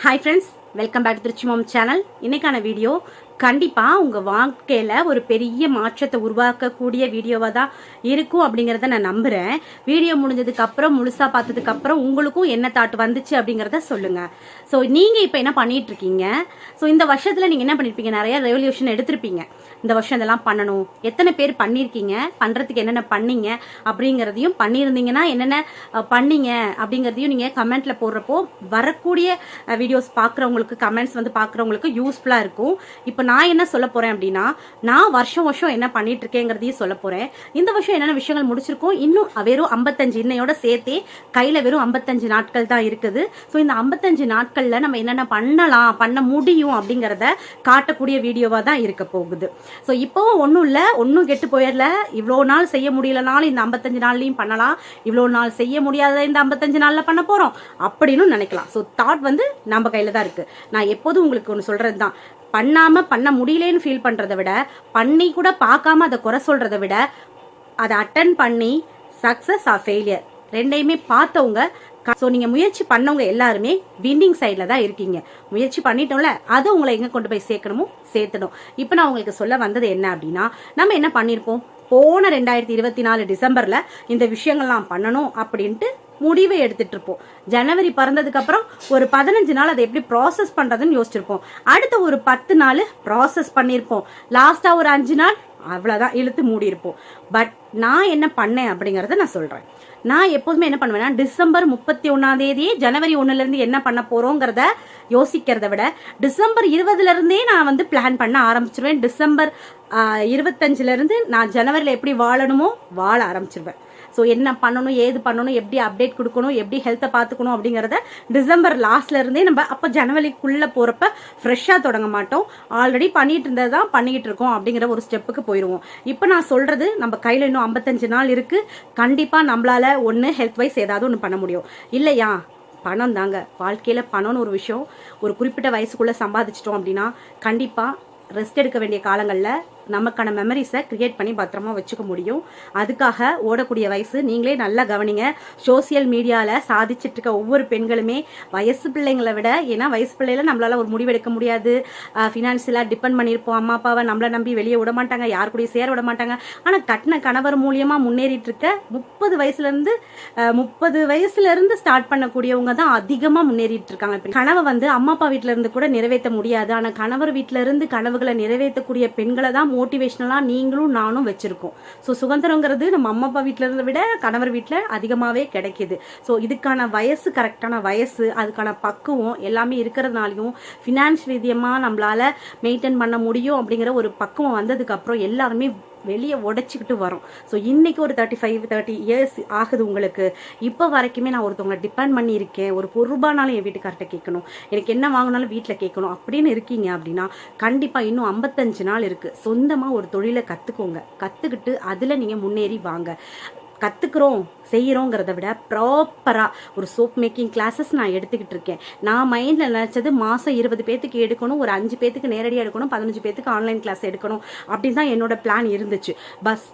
Hi friends welcome back Trichy mom channel இன்றைக்கான video கண்டிப்பாக உங்கள் வாழ்க்கையில் ஒரு பெரிய மாற்றத்தை உருவாக்கக்கூடிய வீடியோவாக தான் இருக்கும் அப்படிங்கிறத நான் நம்புகிறேன் வீடியோ முடிஞ்சதுக்கப்புறம் முழுசாக பார்த்ததுக்கப்புறம் உங்களுக்கும் என்ன தாட் வந்துச்சு அப்படிங்கிறத சொல்லுங்கள் ஸோ நீங்கள் இப்போ என்ன பண்ணிகிட்ருக்கீங்க ஸோ இந்த வருஷத்தில் நீங்கள் என்ன பண்ணியிருப்பீங்க நிறைய ரெவல்யூஷன் எடுத்திருப்பீங்க. இந்த வருஷம் இதெல்லாம் பண்ணணும். எத்தனை பேர் பண்ணியிருக்கீங்க பண்ணுறதுக்கு என்னென்ன பண்ணீங்க? அப்படிங்கிறதையும் பண்ணியிருந்தீங்கன்னா என்னென்ன பண்ணீங்க? அப்படிங்கிறதையும் நீங்கள் கமெண்ட்டில் போடுறப்போ வரக்கூடிய வீடியோஸ் பார்க்குறவங்களுக்கு கமெண்ட்ஸ் வந்து பார்க்குறவங்களுக்கு யூஸ்ஃபுல்லாக இருக்கும். இப்போ நான் என்ன சொல்ல போகிறேன் அப்படின்னா நான் வருஷம் வருஷம் என்ன பண்ணிட்டு இருக்கேங்கிறதையும் சொல்ல போகிறேன் இந்த வருஷம் என்னென்ன விஷயங்கள் முடிச்சிருக்கோம்? இன்னும் வெறும் ஐம்பத்தஞ்சு இன்னையோட சேர்த்தே கையில் வெறும் ஐம்பத்தஞ்சு நாட்கள் தான் இருக்குது. ஸோ இந்த ஐம்பத்தஞ்சு நாட்களில் நம்ம என்னென்ன பண்ணலாம் பண்ண முடியும் அப்படிங்கிறத காட்டக்கூடிய வீடியோவாக தான் இருக்க போகுது. ஸோ இப்போவும் ஒன்றும் இல்லை ஒன்றும் கெட்டு போயிடல. இவ்வளோ நாள் செய்ய முடியலனாலும் இந்த ஐம்பத்தஞ்சு நாள்லையும் பண்ணலாம். இவ்வளோ நாள் செய்ய முடியாத இந்த ஐம்பத்தஞ்சு நாளில் பண்ண போகிறோம் அப்படின்னு நினைக்கலாம். ஸோ தாட் வந்து நம்ம கையில் தான் இருக்குது நான் எப்போதும் உங்களுக்கு ஒன்று சொல்கிறது தான் பண்ணாமல் பண்ண முடியலேன்னு ஃபீல் பண்ணுறத விட பண்ணி கூட பார்க்காம அதை குறை சொல்கிறத விட அதை அட்டன் பண்ணி சக்ஸஸ் ஆர் ஃபெயிலியர் ரெண்டையுமே பார்த்தவங்க ஸோ நீங்கள் முயற்சி பண்ணவங்க எல்லாருமே வின்னிங் சைடில் தான் இருக்கீங்க. முயற்சி பண்ணிட்டோம்ல அது உங்களை எங்கே கொண்டு போய் சேர்க்கணுமோ சேர்த்தணும் இப்போ நான் உங்களுக்கு சொல்ல வந்தது என்ன அப்படின்னா நம்ம என்ன பண்ணியிருப்போம் போன ரெண்டாயிரத்தி இருபத்தி நாலு டிசம்பரில் இந்த விஷயங்கள்லாம் பண்ணணும் அப்படின்ட்டு முடிவை எடுத்துட்டு இருப்போம். ஜனவரி பிறந்ததுக்கு அப்புறம் ஒரு பதினஞ்சு நாள் அதை எப்படி ப்ராசஸ் பண்றதுன்னு யோசிச்சிருப்போம். அடுத்த ஒரு பத்து நாள் ப்ராசஸ் பண்ணியிருப்போம் லாஸ்டா ஒரு அஞ்சு நாள் அவ்வளோதான் இழுத்து மூடி இருப்போம் பட் நான் என்ன பண்ணேன் அப்படிங்கறத நான் சொல்றேன். நான் எப்போதுமே என்ன பண்ணுவேன்னா டிசம்பர் முப்பத்தி ஒன்னாம் தேதியே ஜனவரி ஒன்றுலேருந்து இருந்து என்ன பண்ண போறோங்கிறத யோசிக்கிறத விட டிசம்பர் இருபதுல இருந்தே நான் வந்து பிளான் பண்ண ஆரம்பிச்சிருவேன். டிசம்பர் ஆஹ், இருபத்தஞ்சுல இருந்து நான் ஜனவரியில் எப்படி வாழணுமோ வாழ ஆரம்பிச்சிருவேன். ஸோ என்ன பண்ணணும் ஏது பண்ணணும் எப்படி அப்டேட் கொடுக்கணும் எப்படி ஹெல்த்தை பார்த்துக்கணும் அப்படிங்கிறத டிசம்பர் லாஸ்ட்ல இருந்தே நம்ம அப்போ ஜனவரிக்குள்ளே போகிறப்ப ஃப்ரெஷ்ஷாக தொடங்க மாட்டோம். ஆல்ரெடி பண்ணிட்டு இருந்தது தான் பண்ணிக்கிட்டு இருக்கோம் அப்படிங்கிற ஒரு ஸ்டெப்புக்கு போயிடுவோம் இப்போ நான் சொல்கிறது நம்ம கையில் இன்னும் ஐம்பத்தஞ்சு நாள் இருக்குது கண்டிப்பாக நம்மளால ஒன்று ஹெல்த் வைஸ் ஏதாவது ஒன்று பண்ண முடியும். இல்லையா? பணம் தாங்க. வாழ்க்கையில் பணம்னு ஒரு விஷயம் ஒரு குறிப்பிட்ட வயசுக்குள்ளே சம்பாதிச்சிட்டோம் அப்படின்னா கண்டிப்பாக ரெஸ்ட் எடுக்க வேண்டிய காலங்களில் நமக்கான மெமரிஸை கிரியேட் பண்ணி பத்திரமா வச்சுக்க முடியும். அதுக்காக ஓடக்கூடிய வயசு நீங்களே நல்லா கவனிங்க. சோசியல் மீடியாவில் சாதிச்சிட்டு இருக்க ஒவ்வொரு பெண்களுமே வயசு பிள்ளைங்களை விட ஏன்னா வயசு பிள்ளையில நம்மளால ஒரு முடிவெடுக்க முடியாது. ஃபினான்ஷியலாக டிபெண்ட் பண்ணியிருப்போம் அம்மா அப்பாவை நம்மளை நம்பி வெளியே விட மாட்டாங்க. யார் கூடயும் சேர விட மாட்டாங்க. ஆனால் கட்டின கணவர் மூலியமாக முன்னேறிட்டு இருக்க முப்பது வயசுலேருந்து முப்பது வயசுலேருந்து ஸ்டார்ட் பண்ணக்கூடியவங்க தான் அதிகமாக முன்னேறிட்டு இருக்காங்க. கனவை வந்து அம்மா அப்பா வீட்டிலேருந்து கூட நிறைவேற்ற முடியாது. ஆனால் கணவர் வீட்டிலேருந்து கனவுகளை நிறைவேற்றக்கூடிய பெண்களை தான் மோட்டிவேஷனலாக நீங்களும் நானும் வச்சுருக்கோம். ஸோ சுதந்திரங்கிறது நம்ம அம்மா அப்பா வீட்டில் இருந்த விட கணவர் வீட்டில் அதிகமாகவே கிடைக்கிது. ஸோ இதுக்கான வயசு கரெக்டான வயசு அதுக்கான பக்குவம் எல்லாமே இருக்கிறதுனாலையும் ஃபினான்ஸ் ரீதியமாக நம்மளால் மெயின்டைன் பண்ண முடியும் அப்படிங்கிற ஒரு பக்குவம் வந்ததுக்கப்புறம் எல்லாருமே வெளியே உடைச்சிக்கிட்டு வரோம். ஸோ இன்னைக்கு ஒரு தேர்ட்டி ஃபைவ் தேர்ட்டி இயர்ஸ் ஆகுது உங்களுக்கு. இப்போ வரைக்குமே நான் ஒருத்தவங்க டிபெண்ட் பண்ணி இருக்கேன் ஒரு ஒரு ரூபானாலும் என் வீட்டுக்கார்ட்ட கேட்கணும். எனக்கு என்ன வாங்கினாலும் வீட்டில் கேட்கணும். அப்படின்னு இருக்கீங்க அப்படின்னா கண்டிப்பாக இன்னும் ஐம்பத்தஞ்சு நாள் இருக்குது சொந்தமாக ஒரு தொழிலை கற்றுக்கோங்க கற்றுக்கிட்டு அதில் நீங்கள் முன்னேறி வாங்க. கற்றுக்குறோம் செய்கிறோங்கிறத விட ப்ராப்பராக ஒரு சோப் மேக்கிங் கிளாஸஸ் நான் எடுத்துக்கிட்டு இருக்கேன். நான் மைண்டில் நினச்சது மாதம் இருபது பேத்துக்கு எடுக்கணும் ஒரு அஞ்சு பேத்துக்கு நேரடியாக எடுக்கணும் பதினஞ்சு பேத்துக்கு ஆன்லைன் கிளாஸ் எடுக்கணும் அப்படின்னு தான் என்னோட பிளான் இருந்துச்சு. பஸ்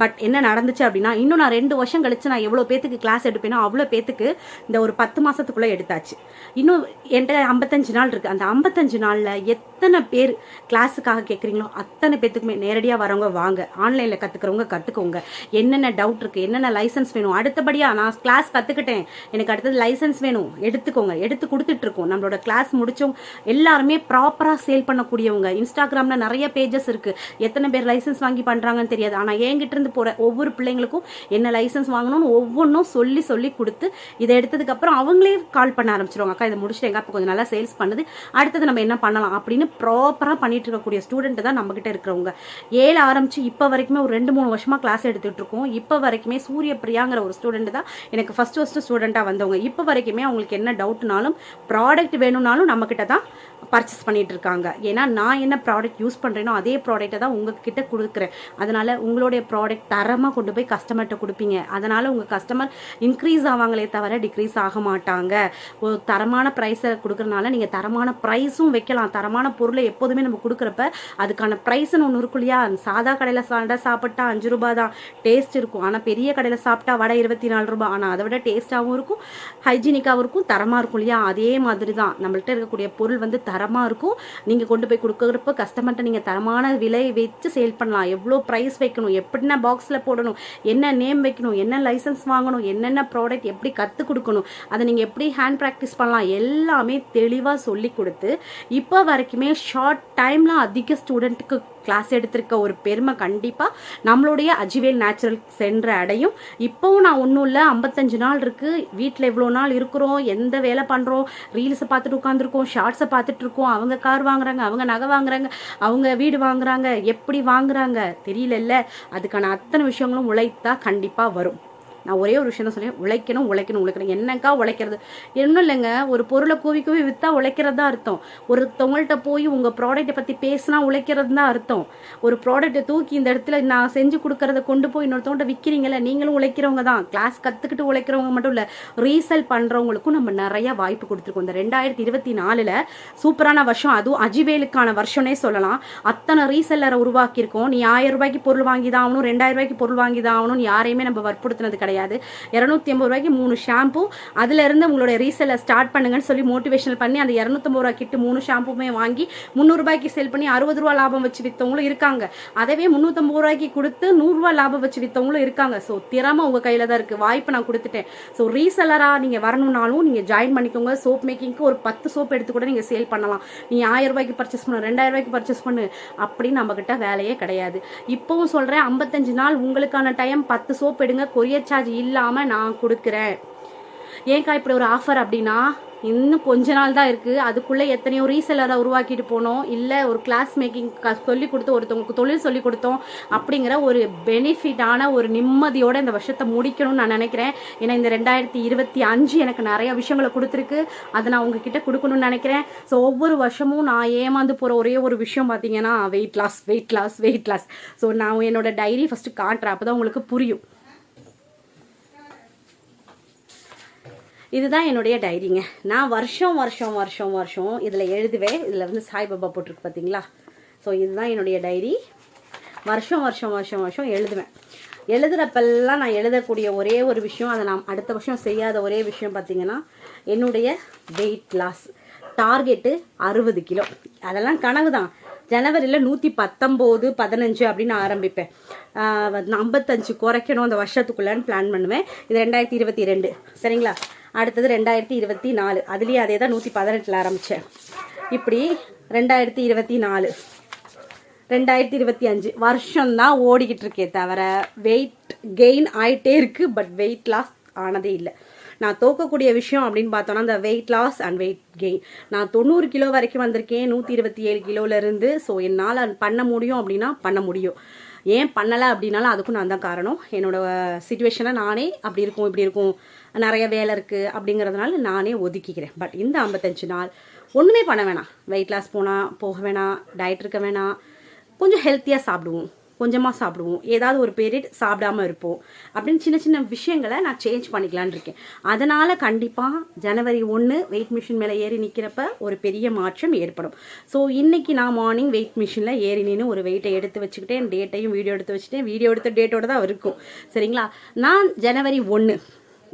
பட் என்ன நடந்துச்சு அப்படின்னா இன்னும் நான் ரெண்டு வருஷம் கழிச்சு நான் எவ்வளோ பேத்துக்கு கிளாஸ் எடுப்பேனோ அவ்வளோ பேத்துக்கு இந்த ஒரு பத்து மாதத்துக்குள்ளே எடுத்தாச்சு. இன்னும் என்கிட்ட ஐம்பத்தஞ்சு நாள் இருக்குது அந்த ஐம்பத்தஞ்சு நாளில் எத்தனை பேர் கிளாஸுக்காக கேட்குறீங்களோ அத்தனை பேத்துக்குமே நேரடியாக வரவங்க வாங்க. ஆன்லைனில் கற்றுக்கிறவங்க கற்றுக்கோங்க என்னென்ன டவுட் இருக்குது என்னென்ன லைசன்ஸ் வேணும்? அடுத்தபடியாக நான் கிளாஸ் கற்றுக்கிட்டேன் எனக்கு அடுத்தது லைசன்ஸ் வேணும். எடுத்துக்கோங்க. எடுத்து கொடுத்துட்ருக்கோம் நம்மளோட கிளாஸ் முடித்தவங்க எல்லாருமே ப்ராப்பராக சேல் பண்ணக்கூடியவங்க. இன்ஸ்டாகிராமில் நிறைய பேஜஸ் இருக்குது எத்தனை பேர் லைசன்ஸ் வாங்கி பண்ணுறாங்கன்னு தெரியாது. ஆனால் ஏன் என்கிட்ட இருந்து போகிற ஒவ்வொரு பிள்ளைங்களுக்கும் என்ன லைசன்ஸ் வாங்கணும்னு ஒவ்வொன்றும் சொல்லி சொல்லி கொடுத்து இதை எடுத்ததுக்கு அப்புறம் அவங்களே கால் பண்ண ஆரம்பிச்சிருவாங்க. அக்கா இதை முடிச்சுட்டு எங்க அப்போ கொஞ்சம் நல்லா சேல்ஸ் பண்ணுது. அடுத்தது நம்ம என்ன பண்ணலாம்? அப்படின்னு ப்ராப்பராக பண்ணிட்டு இருக்கக்கூடிய ஸ்டூடெண்ட் தான் நம்ம கிட்ட இருக்கிறவங்க. ஏழு ஆரம்பிச்சு இப்போ வரைக்குமே ஒரு ரெண்டு மூணு வருஷமா கிளாஸ் எடுத்துட்டு இருக்கோம். இப்போ வரைக்குமே சூரிய பிரியாங்கிற ஒரு ஸ்டூடெண்ட் தான் எனக்கு ஃபர்ஸ்ட் ஃபர்ஸ்ட் ஸ்டூடெண்ட்டாக வந்தவங்க. இப்போ வரைக்குமே அவங்களுக்கு என்ன டவுட்னாலும் ப்ராடக்ட் வேணும்னாலும் நம்ம கிட்ட தான் பர்ச்சேஸ் பண்ணிட்டு இருக்காங்க ஏன்னா நான் என்ன ப்ராடக்ட் யூஸ் பண்ணுறேனோ அதே ப்ராடக்ட்டை தான் உங்ககிட்ட கொடுக்குறேன். அதனால உங்களுடைய ப்ராடக்ட் தரமாக கொண்டு போய் கஸ்டமர்கிட்ட கொடுப்பீங்க. அதனால் உங்கள் கஸ்டமர் இன்க்ரீஸ் ஆவாங்களே தவிர டிக்ரீஸ் ஆக மாட்டாங்க. ஒரு தரமான ப்ரைஸை கொடுக்குறனால நீங்கள் தரமான ப்ரைஸும் வைக்கலாம். தரமான பொருளை எப்போதுமே நம்ம கொடுக்குறப்ப அதுக்கான ப்ரைஸ்னு ஒன்று இருக்கும் இல்லையா? சாதா கடையில் சாண்டா சாப்பிட்டா அஞ்சு ரூபா தான். டேஸ்ட் இருக்கும். ஆனால் பெரிய கடையில் சாப்பிட்டா வடை இருபத்தி நாலு ரூபா ஆனால் அதை விட டேஸ்ட்டாகவும் இருக்கும் ஹைஜீனிக்காகவும் இருக்கும் தரமாக இருக்கும் இல்லையா? அதே மாதிரி தான். நம்மள்கிட்ட இருக்கக்கூடிய பொருள் வந்து தரமாக இருக்கும். நீங்கள் கொண்டு போய் கொடுக்குறப்ப கஸ்டமர்கிட்ட நீங்கள் தரமான விலை வச்சு சேல் பண்ணலாம். எவ்வளோ ப்ரைஸ் வைக்கணும்? எப்படின்னா பாக்ஸில் போடணும். என்ன நேம் வைக்கணும்? என்ன லைசன்ஸ் வாங்கணும்? என்னென்ன ப்ராடக்ட் எப்படி கற்றுக் கொடுக்கணும்? அதை நீங்கள் எப்படி ஹேண்ட் ப்ராக்டிஸ் பண்ணலாம்? எல்லாமே தெளிவாக சொல்லி கொடுத்து இப்போ வரைக்குமே ஷார்ட் டைமில் அதிக ஸ்டூடெண்ட்டுக்கு கிளாஸ் எடுத்திருக்க ஒரு பெருமை கண்டிப்பாக நம்மளுடைய அஜிவேல் நேச்சுரல் சென்ற அடையும். இப்போவும் நான் ஒன்றும் இல்லை ஐம்பத்தஞ்சு நாள் இருக்குது வீட்டில் இவ்வளோ நாள் இருக்கிறோம். எந்த வேலை பண்ணுறோம் ரீல்ஸை பார்த்துட்டு உட்காந்துருக்கோம் ஷார்ட்ஸை பார்த்துட்டு இருக்கோம். அவங்க கார் வாங்குறாங்க அவங்க நகை வாங்குறாங்க அவங்க வீடு வாங்குறாங்க. எப்படி வாங்குறாங்க? தெரியலல்ல அதுக்கான அத்தனை விஷயங்களும் உழைத்தா கண்டிப்பாக வரும். நான் ஒரே ஒரு விஷயம் தான் சொன்னேன் உழைக்கணும் உழைக்கணும் உழைக்கணும். என்னக்கா உழைக்கிறது? இன்னும் இல்லைங்க. ஒரு பொருளை கூவி கூவி விற்றா உழைக்கிறது தான் அர்த்தம். ஒருத்தவங்கள்ட்ட போய் உங்கள் ப்ராடக்ட்டை பற்றி பேசினா உழைக்கிறது தான் அர்த்தம். ஒரு ப்ராடக்ட்டை தூக்கி இந்த இடத்துல நான் செஞ்சு கொடுக்கறத கொண்டு போய் இன்னொருத்தவங்கள்ட்ட விற்கிறீங்களே நீங்களும் உழைக்கிறவங்க தான். கிளாஸ் கற்றுக்கிட்டு உழைக்கிறவங்க மட்டும் இல்லை ரீசேல் பண்ணுறவங்களுக்கும் நம்ம நிறைய வாய்ப்பு கொடுத்துருக்கோம். இந்த ரெண்டாயிரத்தி இருபத்தி நாலில் சூப்பரான வருஷம். அதுவும் அஜிவேலுக்கான வருஷம்னே சொல்லலாம். அத்தனை ரீசெல்லரை உருவாக்கியிருக்கோம். நீ ஆயிரம் ரூபாய்க்கு பொருள் வாங்கி தான் ஆகணும் ரெண்டாயிரம் ரூபாய்க்கு பொருள் வாங்கி தான் ஆகணும் யாரையுமே நம்ம வற்புறுத்தினது கிடையாது. இரநூத்தி ஐம்பது ரூபாய்க்கு மூணு ஷாம்பு அதுல இருந்து உங்களுடைய ரீசெல்லை ஸ்டார்ட் பண்ணுங்கன்னு சொல்லி மோட்டிவேஷனல் பண்ணி அந்த இரநூத்தம்பது ரூபா கிட்டு மூணு ஷாம்புமே வாங்கி முந்நூறு ரூபாய்க்கு சேல் பண்ணி அறுபது ரூபா லாபம் வச்சு வித்தவங்களும் இருக்காங்க. அதவே முந்நூற்றம்பது ரூபாய்க்கு கொடுத்து நூறுரூவா லாபம் வச்சு வித்தவங்களும் இருக்காங்க. ஸோ திறமை உங்க கையில தான் இருக்கு. வாய்ப்பு நான் கொடுத்துட்டேன். ஸோ ரீசெல்லரா நீங்க வரணும்னாலும் நீங்க ஜாயின் பண்ணிக்கோங்க. சோப் மேக்கிங்க்கு ஒரு பத்து சோப் எடுத்து கூட நீங்க சேல் பண்ணலாம். நீ ஆயிரம் ரூபாய்க்கு பர்ச்சேஸ் பண்ணு ரெண்டாயிரம் ரூபாய்க்கு பர்ச்சேஸ் பண்ணு அப்படின்னு நம்ம கிட்ட வேலையே கிடையாது. இப்பவும் சொல்றேன் ஐம்பத்தஞ்சு நாள் உங்களுக்கான டைம் பத்து சோப் எடுங்க. கொரியர் சார்ஜ் இல்லாமல் நான் கொடுக்குறேன். ஏன்க்கா இப்படி ஒரு ஆஃபர் அப்படின்னா இன்னும் கொஞ்ச நாள் தான் இருக்குது அதுக்குள்ளே எத்தனையோ ரீசெல்லரை உருவாக்கிட்டு போனோம். இல்லை ஒரு கிளாஸ் மேக்கிங் சொல்லி கொடுத்து ஒருத்தவங்களுக்கு தொழில் சொல்லி கொடுத்தோம் அப்படிங்கிற ஒரு பெனிஃபிட்டான ஒரு நிம்மதியோட இந்த வருஷத்தை முடிக்கணும்னு நான் நினைக்கிறேன். ஏன்னா இந்த ரெண்டாயிரத்தி இருபத்தி அஞ்சு எனக்கு நிறைய விஷயங்களை கொடுத்துருக்கு. அதை நான் உங்ககிட்ட கொடுக்கணும்னு நினைக்கிறேன். ஸோ ஒவ்வொரு வருஷமும் நான் ஏமாந்து போகிற ஒரே ஒரு விஷயம் பார்த்தீங்கன்னா weight loss weight loss weight loss so நான் என்னோட டைரி ஃபஸ்ட்டு காட்டுறேன். அப்போ தான் உங்களுக்கு புரியும். இதுதான் என்னுடைய டைரிங்க. நான் வருஷம் வருஷம் வருஷம் வருஷம் இதில் எழுதுவேன். இதில் வந்து சாய்பாபா போட்டிருக்கு பார்த்தீங்களா ஸோ இதுதான் என்னுடைய டைரி. வருஷம் வருஷம் வருஷம் வருஷம் எழுதுவேன். எழுதுறப்பெல்லாம் நான் எழுதக்கூடிய ஒரே ஒரு விஷயம் அதை நான் அடுத்த வருஷம் செய்யாத ஒரே விஷயம் பார்த்தீங்கன்னா என்னுடைய வெயிட் லாஸ் டார்கெட்டு அறுபது கிலோ. அதெல்லாம் கனவு தான். ஜனவரியில் நூற்றி பத்தொம்போது பதினஞ்சு அப்படின்னு ஆரம்பிப்பேன். ஐம்பத்தஞ்சு குறைக்கணும் அந்த வருஷத்துக்குள்ளேன்னு பிளான் பண்ணுவேன். இது ரெண்டாயிரத்தி இருபத்தி ரெண்டு. சரிங்களா? அடுத்தது ரெண்டாயிரத்தி இருபத்தி நாலு. அதுலேயே அதே தான் நூற்றி பதினெட்டில் ஆரம்பித்தேன் இப்படி ரெண்டாயிரத்தி இருபத்தி நாலு. ரெண்டாயிரத்தி இருபத்தி அஞ்சு. வருஷம் தான் ஓடிக்கிட்டு இருக்கே தவிர வெயிட் கெயின் ஆகிட்டே இருக்கு பட் வெயிட் லாஸ் ஆனதே இல்லை. நான் தோக்கக்கூடிய விஷயம் அப்படின்னு பார்த்தோன்னா அந்த weight loss and weight gain நான் தொண்ணூறு கிலோ வரைக்கும் வந்திருக்கேன் நூற்றி இருபத்தி ஏழு கிலோவிலேருந்து ஸோ என்னால் பண்ண முடியும் அப்படின்னா பண்ண முடியும். ஏன் பண்ணலை அப்படின்னாலும் அதுக்கும் நான் தான் காரணம். என்னோட சுச்சுவேஷனை நானே அப்படி இருக்கும் இப்படி இருக்கும். நிறைய வேலை இருக்குது அப்படிங்கிறதுனால நானே ஒதுக்கிக்கிறேன். பட் இந்த ஐம்பத்தஞ்சு நாள் ஒன்றுமே பண்ண வேணாம். வெயிட் லாஸ் போனால் போக வேணாம் டயட் இருக்க வேணாம். கொஞ்சம் ஹெல்த்தியாக சாப்பிடுவோம். கொஞ்சமாக சாப்பிடுவோம். ஏதாவது ஒரு பீரியட் சாப்பிடாம இருப்போம். அப்படின்னு சின்ன சின்ன விஷயங்களை நான் சேஞ்ச் பண்ணிக்கலான்னு இருக்கேன். அதனால் கண்டிப்பாக ஜனவரி ஒன்று வெயிட் மிஷின் மேலே ஏறி நிற்கிறப்ப ஒரு பெரிய மாற்றம் ஏற்படும். ஸோ இன்றைக்கி நான் மார்னிங் வெயிட் மிஷினில் ஏறி நின்று ஒரு வெயிட்டை எடுத்து வச்சுக்கிட்டேன். டேட்டையும் வீடியோ எடுத்து வச்சுட்டேன். வீடியோ எடுத்த டேட்டோட தான் இருக்கும். சரிங்களா? நான் ஜனவரி ஒன்று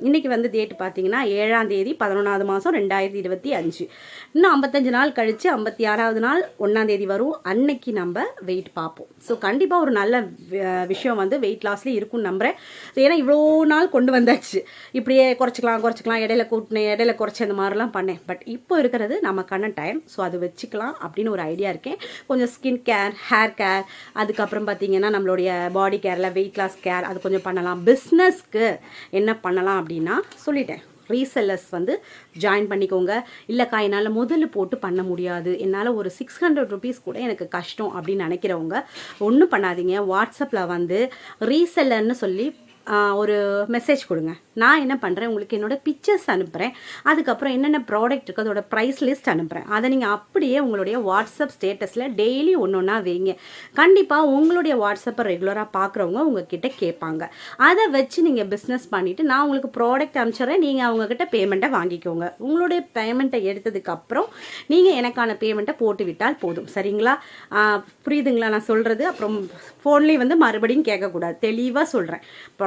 இன்றைக்கி வந்து டேட் பார்த்தீங்கன்னா ஏழாம் தேதி பதினொன்றாவது மாதம் ரெண்டாயிரத்தி இருபத்தி அஞ்சு. இன்னும் ஐம்பத்தஞ்சு நாள் கழித்து ஐம்பத்தி ஆறாவது நாள் ஒன்றாம் தேதி வரும். அன்னைக்கு நம்ம வெயிட் பார்ப்போம். ஸோ கண்டிப்பாக ஒரு நல்ல விஷயம் வந்து வெயிட் லாஸ்லேயே இருக்கும்னு நம்புகிறேன் ஏன்னா இவ்வளோ நாள் கொண்டு வந்தாச்சு. இப்படியே குறைச்சிக்கலாம் குறைச்சிக்கலாம் இடையில கூட்டினேன் இடையில குறைச்சி அந்த மாதிரிலாம் பண்ணேன். பட் இப்போ இருக்கிறது நமக்கான டைம் ஸோ அது வச்சுக்கலாம் அப்படின்னு ஒரு ஐடியா இருக்கேன். கொஞ்சம் ஸ்கின் கேர் ஹேர் கேர் அதுக்கப்புறம் பார்த்தீங்கன்னா நம்மளுடைய பாடி கேரில் வெயிட் லாஸ் கேர் அது கொஞ்சம் பண்ணலாம். பிஸ்னஸ்க்கு என்ன பண்ணலாம் அப்படின்னா சொல்லிட்டேன். ரீசெல்லர்ஸ் வந்து ஜாயின் பண்ணிக்கோங்க. இல்லைக்கா என்னால் முதல் போட்டு பண்ண முடியாது. என்னால் ஒரு சிக்ஸ் ஹண்ட்ரட் ருபீஸ் கூட எனக்கு கஷ்டம் அப்படின்னு நினைக்கிறவங்க ஒன்றும் பண்ணாதீங்க. வாட்ஸ்அப்பில் வந்து ரீசெல்லர்னு சொல்லி ஒரு மெசேஜ் கொடுங்க. நான் என்ன பண்ணுறேன் உங்களுக்கு என்னோட பிக்சர்ஸ் அனுப்புகிறேன் அதுக்கப்புறம் என்னென்ன ப்ராடக்ட் இருக்குது அதோட ப்ரைஸ் லிஸ்ட் அனுப்புகிறேன் அதை நீங்கள் அப்படியே உங்களுடைய வாட்ஸ்அப் ஸ்டேட்டஸில் டெய்லி ஒன்று ஒன்றா வைங்க. கண்டிப்பாக உங்களுடைய வாட்ஸ்அப்பை ரெகுலராக பார்க்குறவங்க உங்ககிட்ட கேட்பாங்க. அதை வச்சு நீங்கள் பிஸ்னஸ் பண்ணிவிட்டு நான் உங்களுக்கு ப்ராடக்ட் அனுப்பிச்சிடுறேன். நீங்கள் அவங்கக்கிட்ட பேமெண்ட்டை வாங்கிக்கோங்க. உங்களுடைய பேமெண்ட்டை எடுத்ததுக்கப்புறம் நீங்கள் எனக்கான பேமெண்ட்டை போட்டு விட்டால் போதும். சரிங்களா? புரியுதுங்களா நான் சொல்கிறது அப்புறம் ஃபோன்லேயும் வந்து மறுபடியும் கேட்கக்கூடாது. தெளிவாக சொல்கிறேன்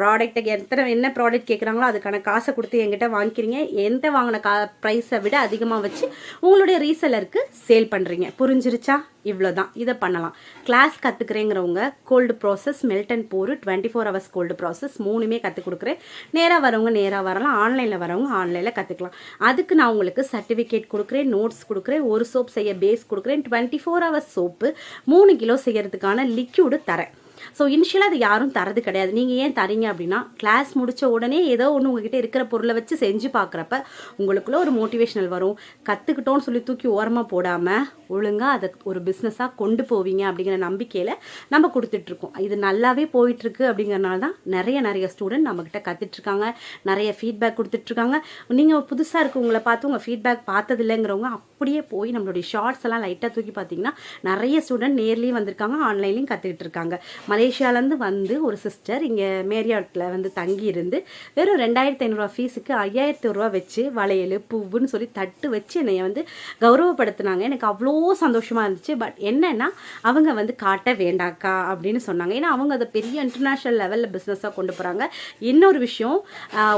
ப்ராடக்ட்டுக்கு எத்தனை என்ன ப்ராடக்ட் கேட்குறாங்களோ அதுக்கான காசை கொடுத்து என்கிட்ட வாங்கிக்கிறீங்க. எந்த வாங்கின கா ப்ரைஸை விட அதிகமாக வச்சு உங்களுடைய ரீசெலருக்கு சேல் பண்ணுறீங்க புரிஞ்சிருச்சா? இவ்வளோதான் இதை பண்ணலாம். Class கற்றுக்குறேங்கிறவங்க cold process melt and pour twenty four hours cold process மூணுமே கற்றுக் கொடுக்குறேன். நேராக வரவங்க நேராக வரலாம். ஆன்லைனில் வரவங்க ஆன்லைனில் கற்றுக்கலாம் அதுக்கு நான் உங்களுக்கு சர்டிஃபிகேட் கொடுக்குறேன் நோட்ஸ் கொடுக்குறேன் ஒரு சோப் செய்ய பேஸ் கொடுக்குறேன் டுவெண்ட்டி ஃபோர் ஹவர்ஸ் சோப்பு மூணு கிலோ செய்யறதுக்கான லிக்யூடு தரேன். ஸோ இனிஷியலாக அது யாரும் தரது கிடையாது. நீங்கள் ஏன் தரீங்க அப்படின்னா கிளாஸ் முடிச்ச உடனே ஏதோ ஒன்று உங்ககிட்ட இருக்கிற பொருளை வச்சு செஞ்சு பார்க்குறப்ப உங்களுக்குள்ள ஒரு மோட்டிவேஷனல் வரும். கற்றுக்கிட்டோன்னு சொல்லி தூக்கி ஓரமாக போடாமல் ஒழுங்காக அதை ஒரு பிஸ்னஸாக கொண்டு போவீங்க அப்படிங்கிற நம்பிக்கையில் நம்ம கொடுத்துட்ருக்கோம். இது நல்லாவே போயிட்டுருக்கு அப்படிங்கிறனால தான் நிறைய நிறைய ஸ்டூடெண்ட் நம்மக்கிட்ட கற்றுட்ருக்காங்க நிறைய ஃபீட்பேக் கொடுத்துட்ருக்காங்க. நீங்கள் புதுசாக இருக்கவங்கள பார்த்து உங்கள் ஃபீட்பேக் பார்த்ததில்லைங்கிறவங்க அப்படியே போய் நம்மளுடைய ஷார்ட்ஸ் எல்லாம் லைட்டாக தூக்கி பார்த்தீங்கன்னா நிறைய ஸ்டூடெண்ட் நேர்லேயும் வந்திருக்காங்க ஆன்லைன்லேயும் கற்றுக்கிட்டு இருக்காங்க மலேசியாலேருந்து வந்து ஒரு சிஸ்டர் இங்கே மேரியாட்டில் வந்து தங்கி இருந்து வெறும் ரெண்டாயிரத்தி ஐநூறுரூவா ஃபீஸுக்கு ஐயாயிரத்தி ரூபா வச்சு வளையல் பூவுன்னு சொல்லி தட்டு வச்சு என்னை வந்து கௌரவப்படுத்தினாங்க. எனக்கு அவ்வளோ சந்தோஷமாக இருந்துச்சு. பட் என்னன்னா அவங்க வந்து காட்ட வேண்டாக்கா அப்படின்னு சொன்னாங்க. ஏன்னா அவங்க அதை பெரிய இன்டர்நேஷ்னல் லெவலில் பிஸ்னஸாக கொண்டு போகிறாங்க இன்னொரு விஷயம்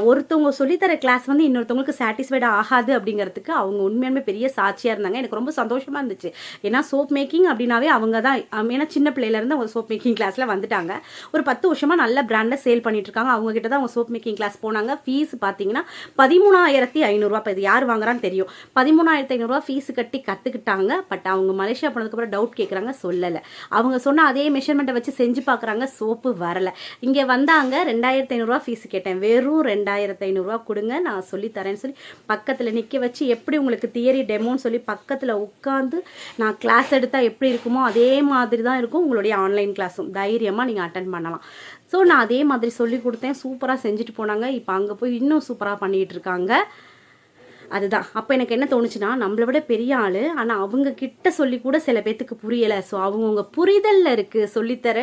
ஒருத்தவங்க சொல்லித்தர கிளாஸ் வந்து இன்னொருத்தவங்களுக்கு சாட்டிஸ்ஃபைட் ஆகாது அப்படிங்கிறதுக்கு அவங்க உண்மையுமே பெரிய சாட்சியாக இருந்தாங்க. எனக்கு ரொம்ப சந்தோஷமாக இருந்துச்சு. ஏன்னா சோப் மேக்கிங் அப்படின்னாவே அவங்க தான் ஏன்னா சின்ன பிள்ளையிலேருந்து அவங்க சோப் மேக்கிங் கிளாஸில் வந்துட்டாங்க. ஒரு பத்து வருஷமாக நல்ல பிராண்டில் சேல் பண்ணிட்டு இருக்காங்க அவங்க கிட்ட தான் அவங்க சோப் மேக்கிங் கிளாஸ் போனாங்க. ஃபீஸ் பார்த்தீங்கன்னா பதிமூணாயிரத்தி ஐநூறுரூவா இப்போ இது யார் வாங்குறான்னு தெரியும். பதிமூணாயிரத்தி ஐநூறுரூவா ஃபீஸ் கட்டி கற்றுக்கிட்டாங்க பட் அவங்க மலேசியா போனதுக்கப்புறம் டவுட் கேட்குறாங்க சொல்லலை. அவங்க சொன்ன அதே மெஷர்மெண்ட்டை வச்சு செஞ்சு பார்க்குறாங்க சோப்பு வரலை. இங்கே வந்தாங்க ரெண்டாயிரத்தி ஐநூறுரூவா ஃபீஸ் கேட்டேன். வெறும் ரெண்டாயிரத்தி ஐநூறுரூவா கொடுங்க நான் சொல்லித்தரேன்னு சொல்லி பக்கத்தில் நிற்க வச்சு எப்படி உங்களுக்கு தியரி டெமோன்னு சொல்லி பக்கத்தில் உட்காந்து நான் கிளாஸ் எடுத்தால் எப்படி இருக்குமோ அதே மாதிரி தான் இருக்கும் உங்களுடைய ஆன்லைன் கிளாஸும் தைரியமாக நீங்கள் அட்டன் பண்ணலாம். ஸோ நான் அதே மாதிரி சொல்லி கொடுத்தேன். சூப்பராக செஞ்சுட்டு போனாங்க. இப்போ அங்கே போய் இன்னும் சூப்பராக பண்ணிகிட்டு இருக்காங்க. அதுதான். அப்போ எனக்கு என்ன தோணுச்சுன்னா நம்மளை விட பெரிய ஆள். ஆனால் அவங்க கிட்ட சொல்லி கூட சில பேர்த்துக்கு புரியலை. ஸோ அவங்கவுங்க புரிதலில் இருக்குது சொல்லித்தர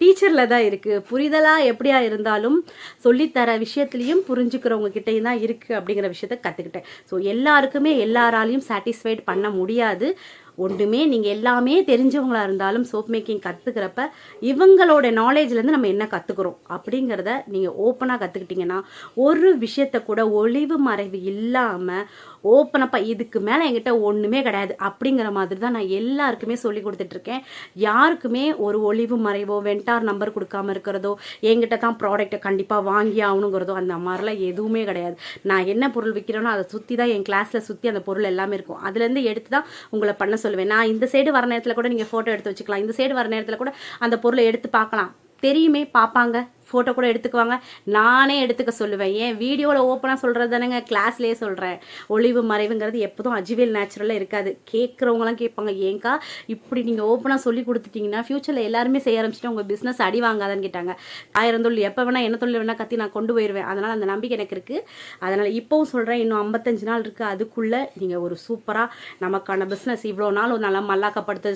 டீச்சரில் தான் இருக்குது புரிதலாக எப்படியா இருந்தாலும் சொல்லித்தர விஷயத்துலையும் புரிஞ்சுக்கிறவங்க கிட்டேயும் தான் இருக்குது அப்படிங்கிற விஷயத்த கற்றுக்கிட்டேன் ஸோ எல்லாருக்குமே எல்லாராலையும் சாட்டிஸ்ஃபைட் பண்ண முடியாது. ஒன்றுமே நீங்கள் எல்லாமே தெரிஞ்சவங்களா இருந்தாலும் சோப் மேக்கிங் கற்றுக்கிறப்ப இவங்களோட நாலேஜ்லேருந்து நம்ம என்ன கற்றுக்குறோம் அப்படிங்கிறத நீங்கள் ஓப்பனாக கற்றுக்கிட்டிங்கன்னா ஒரு விஷயத்தை கூட ஒளிவு மறைவு இல்லாமல் ஓப்பனப்பாக இதுக்கு மேலே என்கிட்ட ஒன்றுமே கிடையாது. அப்படிங்கிற மாதிரி தான் நான் எல்லாருக்குமே சொல்லி கொடுத்துட்ருக்கேன் யாருக்குமே ஒரு ஒளிவு மறைவோ வெண்டார் நம்பர் கொடுக்காம இருக்கிறதோ என்கிட்ட தான் ப்ராடக்ட்டை கண்டிப்பாக வாங்கி ஆகணுங்கிறதோ அந்த மாதிரிலாம் எதுவுமே கிடையாது. நான் என்ன பொருள் விற்கிறேனோ அதை சுற்றி தான் என் கிளாஸில் சுற்றி அந்த பொருள் எல்லாமே இருக்கும். அதுலேருந்து எடுத்து தான் உங்களை பண்ண சொல்லுவேன். நான் இந்த சைடு வர நேரத்தில் கூட நீங்கள் ஃபோட்டோ எடுத்து வச்சுக்கலாம். இந்த சைடு வர நேரத்தில் கூட அந்த பொருளை எடுத்து பார்க்கலாம். தெரியுமே பார்ப்பாங்க. ஃபோட்டோ கூட எடுத்துக்குவாங்க. நானே எடுத்துக்க சொல்லுவேன். ஏன்? வீடியோவில் ஓப்பனாக சொல்கிறது தானேங்க. கிளாஸ்லேயே சொல்கிறேன் ஒளிவு மறைவுங்கிறது எப்போதும் அஜிவேல் நேச்சுரலாக இருக்காது. கேட்குறவங்களாம் கேட்பாங்க ஏங்கா இப்படி நீங்கள் ஓப்பனாக சொல்லி கொடுத்துட்டீங்கன்னா ஃப்யூச்சரில் எல்லாருமே செய்ய ஆரம்பிச்சுட்டு உங்கள் பிஸ்னஸ் அடி வாங்காதான்னு கேட்டாங்க. ஆயிரம் தொழில் எப்போ வேணால் என்ன தொழில் வேணால் கத்தி நான் கொண்டு போயிடுவேன் அதனால் அந்த நம்பிக்கை எனக்கு இருக்குது அதனால் இப்போவும் சொல்கிறேன் இன்னும் ஐம்பத்தஞ்சு நாள் இருக்குது அதுக்குள்ளே நீங்கள் ஒரு சூப்பராக நமக்கான பிஸ்னஸ் இவ்வளோ நாள் ஒரு நல்லா மல்லாக்கப்படுத்த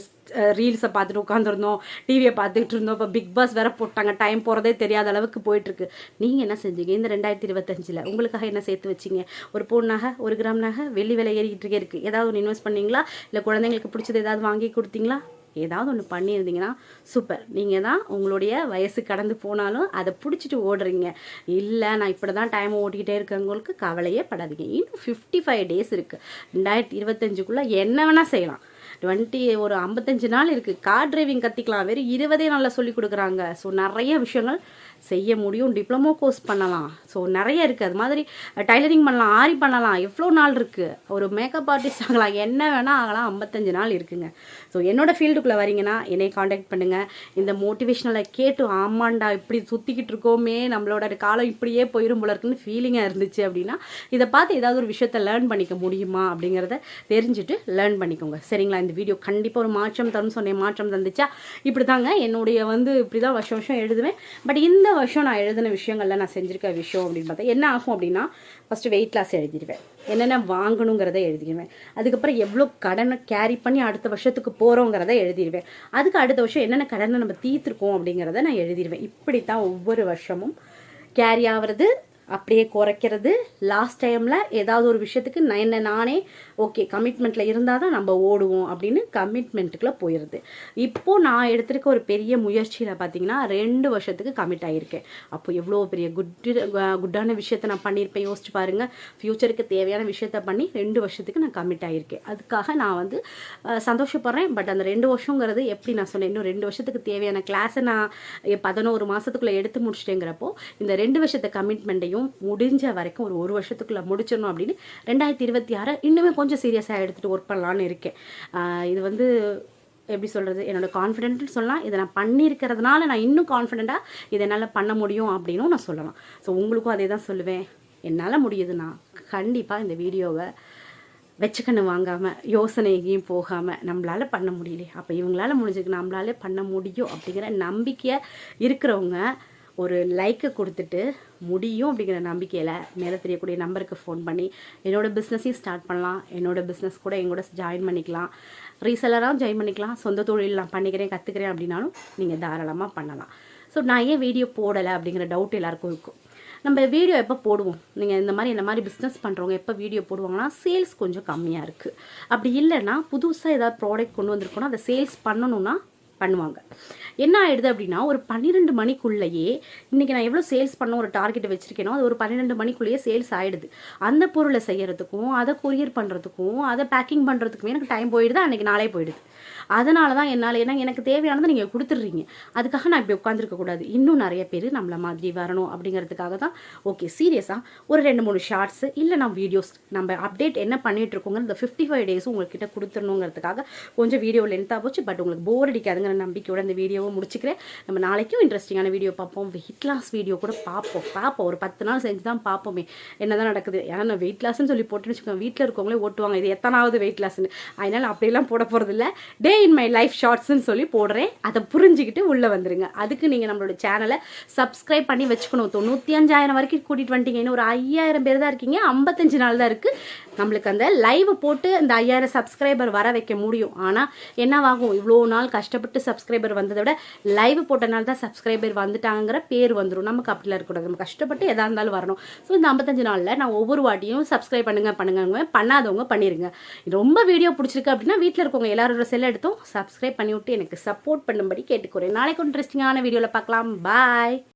ரீல்ஸை பார்த்துட்டு உட்காந்துருந்தோம் டிவியை பார்த்துக்கிட்டு இருந்தோம். இப்போ பிக் பாஸ் வேற போட்டாங்க. டைம் போகிறதே தெரியாது அளவுக்கு போயிட்டுருக்கு. நீங்கள் என்ன செஞ்சீங்க? இந்த ரெண்டாயிரத்தி இருபத்தஞ்சில் உங்களுக்காக என்ன சேர்த்து வச்சீங்க? ஒரு பவுன் நகை ஒரு கிராம் நகை வெள்ளி விலை ஏறிக்கிட்டு இருக்குது ஏதாவது ஒன்று இன்வெஸ்ட் பண்ணீங்களா? இல்லை குழந்தைங்களுக்கு பிடிச்சது ஏதாவது வாங்கி கொடுத்தீங்களா? ஏதாவது ஒன்று பண்ணியிருந்தீங்கன்னா சூப்பர் நீங்கள் தான் உங்களுடைய வயசு கடந்து போனாலும் அதை பிடிச்சிட்டு ஓடுறீங்க. இல்லை நான் இப்படி தான் டைம் ஓட்டிக்கிட்டே இருக்கவங்களுக்கு கவலையே படாதீங்க. இன்னும் ஃபிஃப்டி ஃபைவ் டேஸ் இருக்குது ரெண்டாயிரத்தி இருபத்தஞ்சுக்குள்ளே என்ன வேணால் செய்யலாம். டுவெண்ட்டி ஒரு ஐம்பத்தஞ்சு நாள் இருக்குது கார் டிரைவிங் கற்றுக்கலாம் வெறும் இருபதே நாளில் சொல்லி கொடுக்குறாங்க. ஸோ நிறைய விஷயங்கள் செய்ய முடியும் டிப்ளமோ கோர்ஸ் பண்ணலாம். ஸோ நிறைய இருக்குது அது மாதிரி டைலரிங் பண்ணலாம் ஆரி பண்ணலாம். எவ்வளோ நாள் இருக்குது ஒரு மேக்கப் ஆர்டிஸ்ட் ஆகலாம். என்ன வேணால் ஆகலாம். ஐம்பத்தஞ்சு நாள் இருக்குங்க. ஸோ என்னோடய ஃபீல்டுக்குள்ளே வரீங்கன்னா என்னை காண்டாக்ட் பண்ணுங்கள் இந்த மோட்டிவேஷனலை கேட்டு ஆமாண்டா இப்படி சுற்றிக்கிட்டு இருக்கோமே நம்மளோட காலம் இப்படியே போயிடும் போல இருக்குன்னு ஃபீலிங்காக இருந்துச்சு அப்படின்னா இதை பார்த்து ஏதாவது ஒரு விஷயத்த லேர்ன் பண்ணிக்க முடியுமா அப்படிங்கிறத தெரிஞ்சுட்டு லேர்ன் பண்ணிக்கோங்க. சரிங்களா? இந்த வீடியோ கண்டிப்பாக ஒரு மாற்றம் தரும் சொன்னேன். மாற்றம் தந்துச்சா? இப்படி தாங்க என்னுடைய வந்து இப்படி தான் வருஷம் வருஷம் எழுதுவேன். பட் இந்த வருஷம் நான் எழுதின விஷயங்கள்ல நான் செஞ்சிருக்க விஷயம் அப்படின்னு பார்த்தா என்ன ஆகும் அப்படின்னா ஃபர்ஸ்ட் வெயிட் லாஸ் எழுதிடுவேன் என்னென்ன வாங்கணுங்கிறத எழுதிடுவேன் அதுக்கப்புறம் எவ்வளோ கடனை கேரி பண்ணி அடுத்த வருஷத்துக்கு போகிறோங்கிறத எழுதிடுவேன் அதுக்கு அடுத்த வருஷம் என்னென்ன கடனை நம்ம தீர்த்துருக்கோம் அப்படிங்கிறத நான் எழுதிடுவேன் இப்படி தான் ஒவ்வொரு வருஷமும் கேரி ஆகிறது அப்படியே குறைக்கிறது. லாஸ்ட் டைமில் ஏதாவது ஒரு விஷயத்துக்கு நான் என்ன நானே ஓகே கமிட்மெண்ட்டில் இருந்தால் தான் நம்ம ஓடுவோம் அப்படின்னு கமிட்மெண்ட்டுக்குள்ளே போயிடுது இப்போது நான் எடுத்திருக்க ஒரு பெரிய முயற்சியில் பார்த்தீங்கன்னா ரெண்டு வருஷத்துக்கு கமிட் ஆகியிருக்கேன் அப்போ எவ்வளோ பெரிய குட் குட்டான விஷயத்த நான் பண்ணியிருப்பேன் யோசிச்சு பாருங்கள் ஃப்யூச்சருக்கு தேவையான விஷயத்த பண்ணி ரெண்டு வருஷத்துக்கு நான் கமிட் ஆகியிருக்கேன் அதுக்காக நான் வந்து சந்தோஷப்படுறேன். பட் அந்த ரெண்டு வருஷங்கிறது எப்படி நான் சொன்னேன் இன்னும் ரெண்டு வருஷத்துக்கு தேவையான கிளாஸை நான் பதினோரு மாதத்துக்குள்ளே எடுத்து முடிச்சிட்டேங்கிறப்போ இந்த ரெண்டு வருஷத்த வேலையும் முடிஞ்ச வரைக்கும் ஒரு ஒரு வருஷத்துக்குள்ளே முடிச்சிடணும் அப்படின்னு ரெண்டாயிரத்தி இருபத்தி ஆறு இன்னுமே கொஞ்சம் சீரியஸாக எடுத்துகிட்டு ஒர்க் பண்ணலான்னு இருக்கேன். இது வந்து எப்படி சொல்கிறது என்னோட கான்ஃபிடென்ட்னு சொல்லலாம். இதை நான் பண்ணியிருக்கிறதுனால நான் இன்னும் கான்ஃபிடென்ட்டாக இதை என்னால் பண்ண முடியும் அப்படின்னும் நான் சொல்லலாம். ஸோ உங்களுக்கும் அதே தான் சொல்லுவேன். என்னால் முடியுதுன்னா கண்டிப்பாக இந்த வீடியோவை வச்சுக்கண்ணு வாங்காமல் யோசனை எங்கேயும் போகாமல் நம்மளால் பண்ண முடியலையே. அப்போ இவங்களால முடிஞ்சுக்கு நம்மளாலே பண்ண முடியும் அப்படிங்கிற நம்பிக்கையை இருக்கிறவங்க ஒரு லைக்கை கொடுத்துட்டு முடியும் அப்படிங்கிற நம்பிக்கையில் மேலே தெரியக்கூடிய நம்பருக்கு ஃபோன் பண்ணி என்னோடய பிஸ்னஸையும் ஸ்டார்ட் பண்ணலாம். என்னோட பிஸ்னஸ் கூட எங்கூட ஜாயின் பண்ணிக்கலாம். ரீசெல்லராகவும் ஜாயின் பண்ணிக்கலாம். சொந்த தொழில் நான் பண்ணிக்கிறேன் கற்றுக்கிறேன் அப்படின்னாலும் நீங்கள் தாராளமாக பண்ணலாம். ஸோ நான் ஏன் வீடியோ போடலை அப்படிங்கிற டவுட் எல்லாருக்கும் இருக்கும். நம்ம வீடியோ எப்போ போடுவோம்? நீங்கள் இந்த மாதிரி இந்த மாதிரி பிஸ்னஸ் பண்ணுறவங்க எப்போ வீடியோ போடுவாங்கன்னா சேல்ஸ் கொஞ்சம் கம்மியாக இருக்குது அப்படி இல்லைன்னா புதுசாக ஏதாவது ப்ராடக்ட் கொண்டு வந்திருக்கோன்னா அதை சேல்ஸ் பண்ணணும்னா பண்ணுவாங்க. என்ன ஆயிடுது அப்படின்னா ஒரு பன்னிரெண்டு மணிக்குள்ளேயே இன்னைக்கு நான் எவ்வளோ சேல்ஸ் பண்ண ஒரு டார்கெட் வச்சிருக்கேனோ அது ஒரு பன்னிரெண்டு மணிக்குள்ளேயே சேல்ஸ் ஆயிடுது. அந்த பொருளை செய்யறதுக்கும் அதை கொரியர் பண்ணுறதுக்கும் அதை பேக்கிங் பண்ணுறதுக்குமே எனக்கு டைம் போயிடுது? அன்னைக்கு நாளே போயிடுது. அதனால தான் என்னால் ஏன்னா எனக்கு தேவையானதை நீங்கள் கொடுத்துட்றீங்க. அதுக்காக நான் இப்படி உட்காந்துருக்க கூடாது. இன்னும் நிறைய பேர் நம்மளை மாதிரி வரணும் அப்படிங்கிறதுக்காக தான் ஓகே சீரியஸாக ஒரு ரெண்டு மூணு ஷார்ட்ஸு இல்லை நான் வீடியோஸ் நம்ம அப்டேட் என்ன பண்ணிட்டு இருக்கோங்க இந்த ஃபிஃப்டி ஃபைவ் டேஸும் உங்கள்கிட்ட கொடுத்துடணுங்கிறதுக்காக கொஞ்சம் வீடியோ லென்த்தாக போச்சு. பட் உங்களுக்கு போர் அடிக்காதுங்கிற நம்பிக்கையோட இந்த வீடியோவை முடிச்சுக்கிறேன். நம்ம நாளைக்கும் இன்ட்ரெஸ்டிங்கான வீடியோ பார்ப்போம். வெயிட் லாஸ் வீடியோ கூட பார்ப்போம். பார்ப்போம். ஒரு பத்து நாள் செஞ்சு தான் பார்ப்போமே. என்னதான் நடக்குது? ஏன்னா நான் வெயிட் லாஸ்ன்னு சொல்லி போட்டுன்னு வச்சுக்கோங்க. வீட்டில் இருக்கவங்களே ஓட்டுவாங்க. இது எத்தனாவது வெயிட் லாஸ்ன்னு அதனால அப்படியெல்லாம் போட போகிறது இல்லை டே இன் மை லைஃப் ஷார்ட்ஸ்ன்னு சொல்லி போடுறேன். அதை புரிஞ்சுக்கிட்டு உள்ளே வந்துருங்க. அதுக்கு நீங்கள் நம்மளோட சேனலை சப்ஸ்கிரைப் பண்ணி வச்சுக்கணும். தொண்ணூற்றி அஞ்சாயிரம் வரைக்கும் கூட்டிகிட்டு வந்துட்டீங்க. இன்னும் ஒரு ஐயாயிரம் பேர் தான் இருக்கீங்க. ஐம்பத்தஞ்சு நாள் தான் இருக்குது நம்மளுக்கு அந்த லைவ் போட்டு அந்த ஐயாயிரம் சப்ஸ்கிரைபர் வர வைக்க முடியும். ஆனால் என்னவாகும்? இவ்வளோ நாள் கஷ்டப்பட்டு சப்ஸ்கிரைபர் வந்ததை விட லைவ் போட்டனால தான் சப்ஸ்கிரைபர் வந்துட்டாங்கிற பேர் வந்துடும் நமக்கு அப்படிலாம் இருக்கக்கூடாது. நம்ம கஷ்டப்பட்டு எதாக இருந்தாலும் வரணும். ஸோ இந்த ஐம்பத்தஞ்சு நாளில் நான் ஒவ்வொரு வாட்டியும் சப்ஸ்கிரைப் பண்ணுங்க பண்ணுங்க பண்ணாதவங்க பண்ணிருங்க. ரொம்ப வீடியோ பிடிச்சிருக்கு அப்படின்னா வீட்டில் இருக்கவங்க எல்லாரோட எடுத்து எடுத்தும் சப்ஸ்கிரைப் பண்ணி விட்டு எனக்கு சப்போர்ட் பண்ணும்படி கேட்டுக்கிறேன் நாளைக்கு இன்ட்ரெஸ்டிங்கான வீடியோவில் பார்க்கலாம். பாய்